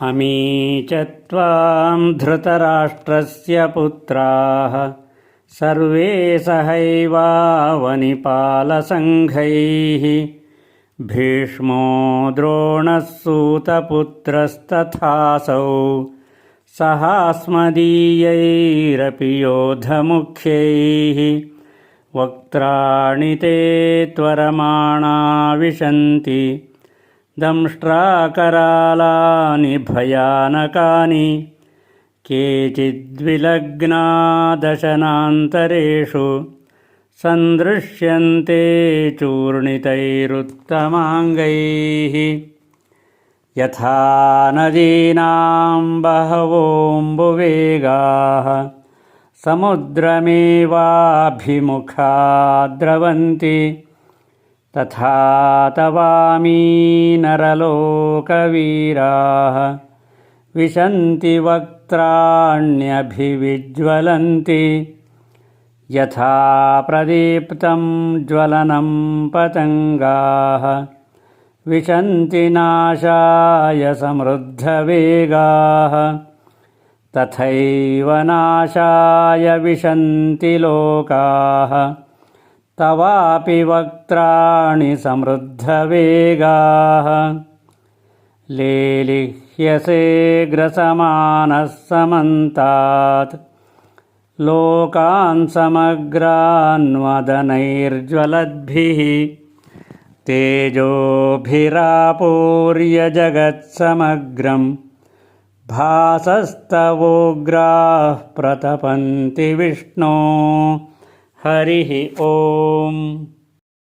अमी च त्वां धृतराष्ट्रस्य पुत्राः। सर्वे सहैवावनिपालसङ्घैः। भीष्मो द्रोणः सूतपुत्रस्तथासौ सहास्मदीयैरपि योधमुख्यैः। वक्त्राणि ते त्वरमाणा विशन्ति दंष्ट्राकरालानि भयानकानि केचिद्विलग्नादशनान्तरेषु सन्दृश्यन्ते चूर्णितैरुत्तमाङ्गैः। यथा नदीनां बहवोऽम्बुवेगाः समुद्रमेवाभिमुखा द्रवन्ति तथा तवामी नरलोकवीराः। विशन्ति वक्त्राण्यभिविज्वलन्ति। यथा प्रदीप्तं ज्वलनं पतङ्गाः। विशन्ति नाशाय समृद्धवेगाः। तथैव नाशाय विशन्ति लोकाः तवापि वक्त्राणि समृद्धवेगाः। लेलिह्यसे ग्रसमानः समन्तात् लोकान् समग्रान्वदनैर्ज्वलद्भिः। तेजोभिरापूर्य जगत्समग्रम् भासस्तवोग्राः प्रतपन्ति विष्णो हरिः ओम्।